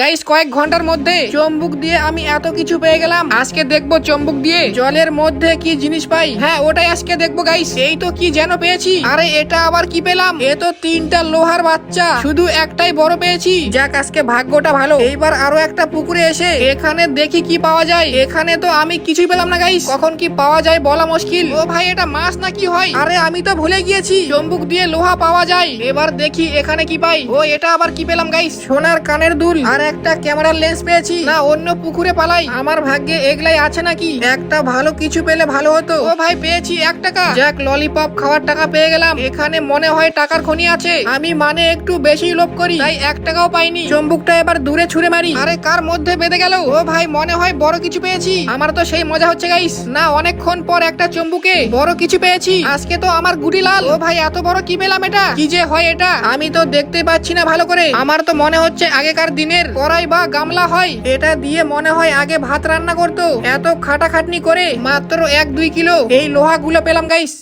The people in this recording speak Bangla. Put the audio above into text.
গাইস, কয়েক ঘণ্টার মধ্যে চম্বুক দিয়ে আমি এত কিছু পেয়ে গেলাম। আজকে দেখব চম্বুক দিয়ে জলের মধ্যে কি জিনিস পাই। হ্যাঁ ওটাই আজকে দেখব গাইস। এই তো কি যেন পেয়েছি। আরে, এটা আবার কি পেলাম? এ তো তিনটা লোহার বাচ্চা। শুধু একটাই বড় পেয়েছি। যাক, আজকে ভাগ্যটা ভালো। এইবার আরও একটা পুকুরে এসে এখানে দেখি কি পাওয়া যায়। এখানে তো আমি কিছুই পেলাম না গাইস। কখন কি পাওয়া যায় বলা মুশকিল। ও ভাই, এটা মাছ না কি হয়? আরে, আমি তো ভুলে গিয়েছি। চম্বুক দিয়ে লোহা পাওয়া যায়। এবার দেখি এখানে কি পাই। ও, এটা আবার কি পেলাম গাইস? সোনার কানের দুল। আর একটা ক্যামেরার লেন্স পেয়েছি। না, অন্য পুকুরে পালাই। আমার ভাগ্যে এগলাই আছে নাকি? একটা ভালো কিছু পেলে ভালো হতো। ও ভাই, পেয়েছি এক টাকা। যাক ললিপপ খাওয়ার টাকা পেয়ে গেলাম। এখানে মনে হয় টাকার খনি আছে। আমি মানে একটু বেশি লোভ করি, তাই এক টাকাও পাইনি। চম্বুকটা এবার দূরে ছুঁড়ে মারি। আরে, কার মধ্যে বেঁধে গেল? ও ভাই, মনে হয় বড় কিছু পেয়েছি। আমার তো সেই মজা হচ্ছে গাইস না, অনেকক্ষণ পর একটা চম্বুকে বড় কিছু পেয়েছি। আজকে তো আমার গুটি লাল। ও ভাই, এত বড় কি পেলাম এটা? কি যে হয় এটা? আমি তো দেখতে পাচ্ছি না ভালো করে। আমার তো মনে হচ্ছে আগেকার দিনের কড়াই বা গামলা হয়, এটা দিয়ে মনে হয় আগে ভাত রান্না করতো। এত খাটাখাটনি করে মাত্র এক দুই কিলো এই লোহাগুলো পেলাম গাইস